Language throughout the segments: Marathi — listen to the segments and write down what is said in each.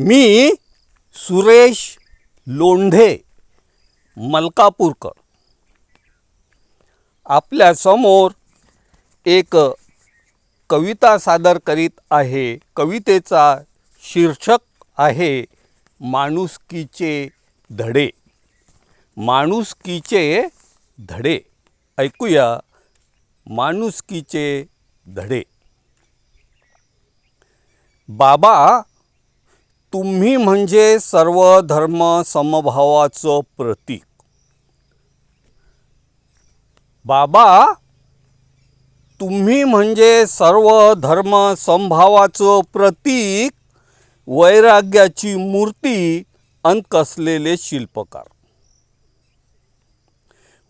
मी सुरेश लोंढे मलकापूरकर. आपल्यासमोर एक कविता सादर करीत आहे. कवितेचा शीर्षक आहे माणुसकीचे धडे. माणुसकीचे धडे. ऐकूया माणुसकीचे धडे. बाबा तुम्ही म्हणजे सर्व धर्म समभावाचं प्रतीक. बाबा तुम्ही म्हणजे सर्व धर्म समभावाचं प्रतीक वैराग्याची मूर्ती अन कसलेले शिल्पकार.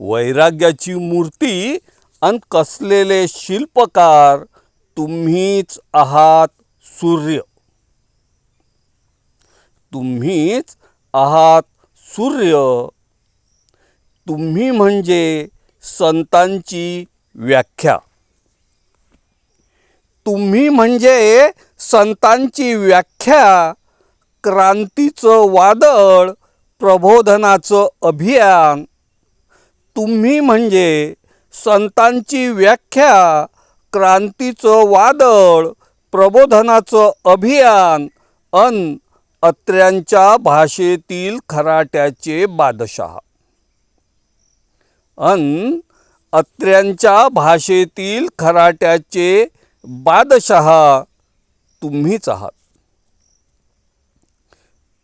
वैराग्याची मूर्ती अन कसलेले शिल्पकार तुम्हीच आहात सूर्य. तुम्हीच आहात सूर्य. तुम्ही म्हणजे संतांची व्याख्या. तुम्ही म्हणजे संतांची व्याख्या क्रांतीचं वादळ प्रबोधनाचं अभियान. तुम्ही म्हणजे संतांची व्याख्या क्रांतीचं वादळ प्रबोधनाचं अभियान अन अत्र्यांच्या भाषेतील खराट्याचे बादशहा. अन अत्र्यांच्या भाषेतील खराट्याचे बादशहा तुम्हीच आहात.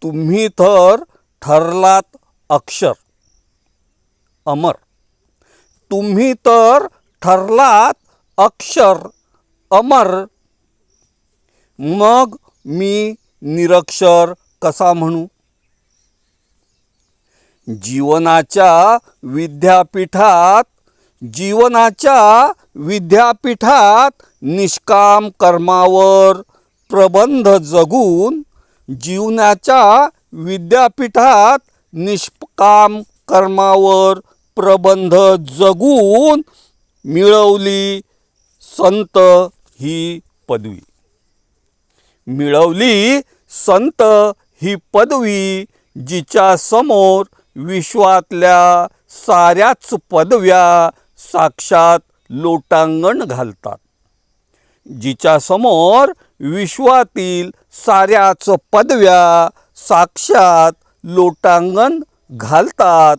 तुम्ही तर ठरलात अक्षर अमर. तुम्ही तर ठरलात अक्षर अमर. मग मी निरक्षर कसा म्हणू? जीवनाच्या विद्यापीठात जीवनाच्या विद्यापीठात निष्काम कर्मावर प्रबंध जगून जीवनाच्या विद्यापीठात निष्काम कर्मावर प्रबंध जगून मिळवली संत ही पदवी. मिळवली संत ही पदवी जिच्या समोर विश्वातल्या साऱ्याच पदव्या साक्षात लोटांगण घालतात. जिच्या समोर विश्वातील साऱ्याच पदव्या साक्षात लोटांगण घालतात.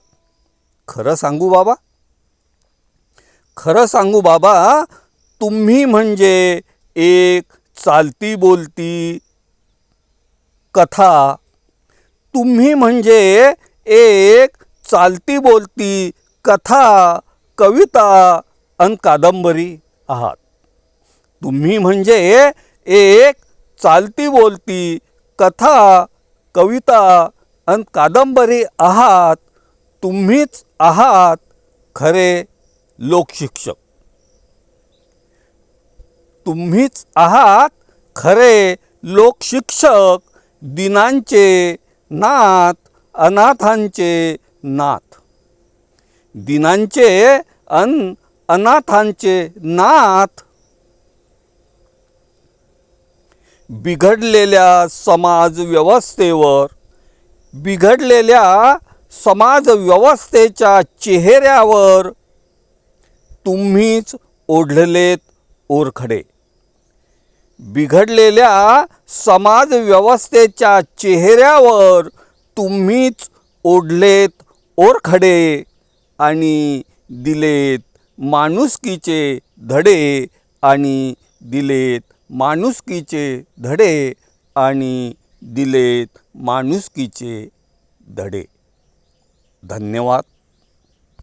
खरं सांगू बाबा? खरं सांगू बाबा तुम्ही म्हणजे एक चालती बोलती कथा तुम्ही म्हणजे एक चालती बोलती कथा कविता अन कादंबरी आहात. तुम्ही म्हणजे एक चालती बोलती कथा कविता अन कादंबरी आहात. तुम्हीच आहात खरे लोकशिक्षक. तुम्हीच आहात खरे लोकशिक्षक दिनांचे नाथ अनाथांचे नाथ दिनांचे अन अनाथांचे नाथ बिघडलेल्या समाज व्यवस्थेवर बिघडलेल्या समाज व्यवस्थेच्या चेहऱ्यावर तुम्हीच ओढलेत ओरखडे. बिघडलेल्या समाज व्यवस्थेच्या चेहऱ्यावर तुम्हीच ओढलेत ओरखडे आणि दिलेत माणुसकीचे धडे आणि दिलेत माणुसकीचे धडे आणि दिलेत माणुसकीचे धडे. धन्यवाद.